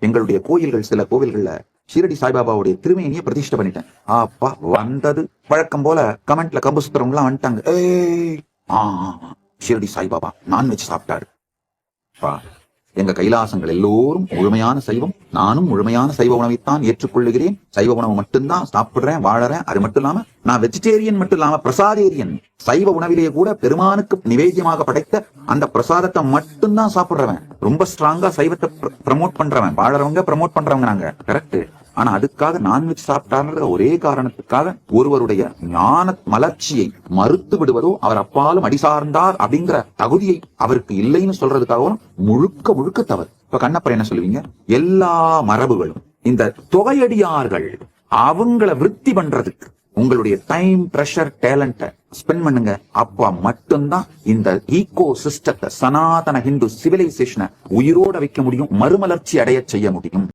எங்களுடைய கோயில்கள் சில கோவில்கள்ல ஷீரடி சாய்பாபாவுடைய திருமேனியை பிரதிஷ்டை பண்ணிட்டேன். அப்பா வந்தது. வழக்கம் போல கமெண்ட்ல கம்பு சுத்துறவங்க வந்துட்டாங்க. ஏய் ஆ ஷீரடி சாய்பாபா நான்வெஜ் சாப்பிட்டாரு. எங்க கைலாசங்கள் எல்லோரும் முழுமையான சைவம் நானும் முழுமையான சைவ உணவைத்தான் ஏற்றுக்கொள்ளுகிறேன். சைவ உணவு மட்டும்தான் சாப்பிடுறேன் வாழறேன். அது மட்டும் இல்லாம நான் வெஜிடேரியன் மட்டும் இல்லாம பிரசாதேரியன். சைவ உணவிலேயே கூட பெருமானுக்கு நிவேத்தியமாக படைத்த அந்த பிரசாதத்தை மட்டும்தான் சாப்பிடுறவன். ரொம்ப ஸ்ட்ராங்கா சைவத்தை ப்ரமோட் பண்றவன். வாழறவங்க ப்ரமோட் பண்றவங்க நாங்க. கரெக்ட் ஆனா அதுக்காக நான்வெஜ் சாப்பிட்டாருன்ற ஒரே காரணத்துக்காக ஒருவருடைய ஞான மலர்ச்சியை மறுத்து விடுவதோ அவர் அப்பாலும் அடி சார்ந்தார் அப்படிங்கிற தகுதியை அவருக்கு இல்லைன்னு சொல்றதுக்காகவும் முழுக்க முழுக்க தவறு. இப்ப கண்ணப்பர் என்ன சொல்லுவீங்க? எல்லா மரபுகளும் இந்த தொகையடியார்கள் அவங்கள விருத்தி பண்றதுக்கு உங்களுடைய டைம் ப்ரெஷர் டேலண்ட ஸ்பெண்ட் பண்ணுங்க. அப்பா மட்டும்தான் இந்த ஈகோ சிஸ்டத்தை சனாதன ஹிந்து சிவிலைசேஷனை உயிரோட வைக்க முடியும் மறுமலர்ச்சி அடைய செய்ய முடியும்.